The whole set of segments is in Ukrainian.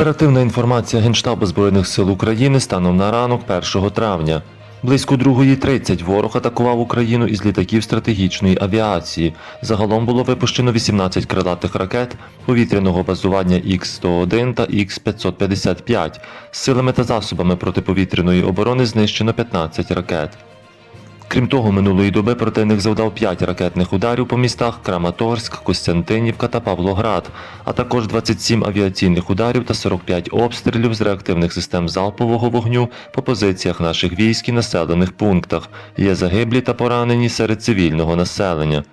Оперативна інформація Генштабу Збройних сил України станом на ранок 1 травня. Близько 2.30 ворог атакував Україну із літаків стратегічної авіації. Загалом було випущено 18 крилатих ракет повітряного базування Х-101 та Х-555. Силами та засобами протиповітряної оборони знищено 15 ракет. Крім того, минулої доби противник завдав 5 ракетних ударів по містах Краматорськ, Костянтинівка та Павлоград, а також 27 авіаційних ударів та 45 обстрілів з реактивних систем залпового вогню по позиціях наших військ і населених пунктах. Є загиблі та поранені серед цивільного населення.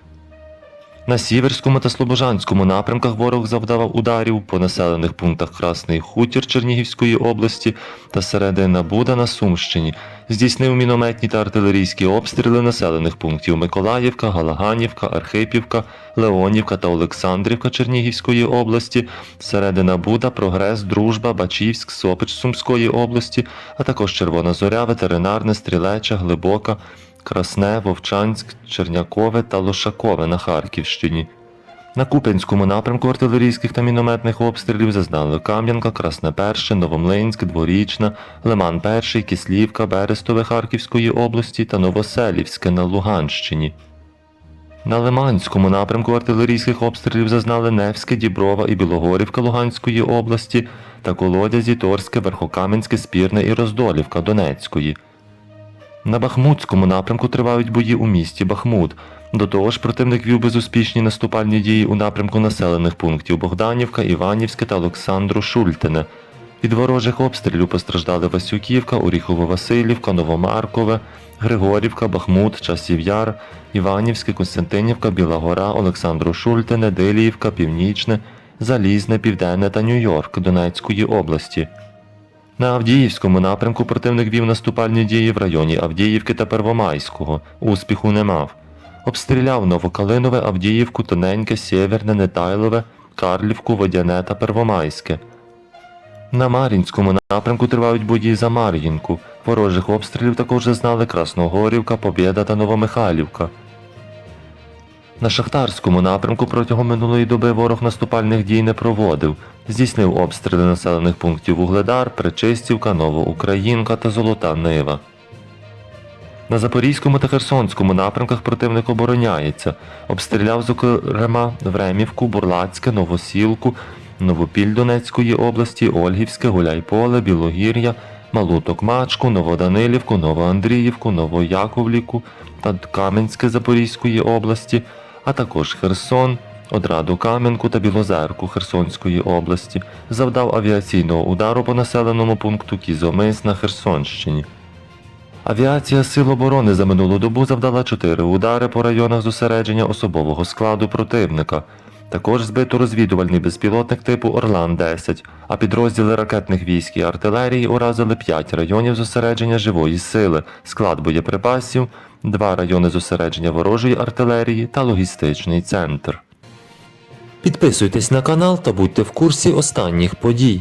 На Сіверському та Слобожанському напрямках ворог завдавав ударів по населених пунктах Красний Хутір Чернігівської області та Середина Буда на Сумщині. Здійснив мінометні та артилерійські обстріли населених пунктів Миколаївка, Галаганівка, Архипівка, Леонівка та Олександрівка Чернігівської області, Середина Буда, Прогрес, Дружба, Бачівськ, Сопич Сумської області, а також Червона Зоря, Ветеринарне, Стрілеча, Глибока, Красне, Вовчанськ, Чернякове та Лошакове на Харківщині. На Куп'янському напрямку артилерійських та мінометних обстрілів зазнали Кам'янка, Красне Перше, Новомлинськ, Дворічна, Лиман Перший, Кислівка, Берестове Харківської області та Новоселівське на Луганщині. На Лиманському напрямку артилерійських обстрілів зазнали Невське, Діброва і Білогорівка Луганської області та Колодязі, Торське, Верхокам'янське, Спірне і Роздолівка Донецької. На Бахмутському напрямку тривають бої у місті Бахмут. До того ж, противник вів безуспішні наступальні дії у напрямку населених пунктів Богданівка, Іванівське та Олександру Шультине. Від ворожих обстрілів постраждали Васюківка, Оріхово-Василівка, Новомаркове, Григорівка, Бахмут, Часів Яр, Іванівське, Константинівка, Біла Гора, Олександру Шультине, Диліївка, Північне, Залізне, Південне та Нью-Йорк Донецької області. На Авдіївському напрямку противник вів наступальні дії в районі Авдіївки та Первомайського. Успіху не мав. Обстріляв Новокалинове, Авдіївку, Тоненьке, Сєверне, Нетайлове, Карлівку, Водяне та Первомайське. На Мар'їнському напрямку тривають бої за Мар'їнку. Ворожих обстрілів також зазнали Красногорівка, Побєда та Новомихайлівка. На Шахтарському напрямку протягом минулої доби ворог наступальних дій не проводив. Здійснив обстріли населених пунктів Вугледар, Причистівка, Новоукраїнка та Золота Нива. На Запорізькому та Херсонському напрямках противник обороняється. Обстріляв, зокрема, Времівку, Бурлацьке, Новосілку, Новопіль Донецької області, Ольгівське, Гуляйполе, Білогір'я, Малу Токмачку, Новоданилівку, Новоандріївку, Новояковлівку та Кам'янське Запорізької області, а також Херсон, Одраду Кам'янку та Білозерку Херсонської області, завдав авіаційного удару по населеному пункту Кізомис на Херсонщині. Авіація Сил оборони за минулу добу завдала чотири удари по районах зосередження особового складу противника. Також збито розвідувальний безпілотник типу Орлан-10, а підрозділи ракетних військ і артилерії уразили 5 районів зосередження живої сили, склад боєприпасів, 2 райони зосередження ворожої артилерії та логістичний центр. Підписуйтесь на канал та будьте в курсі останніх подій.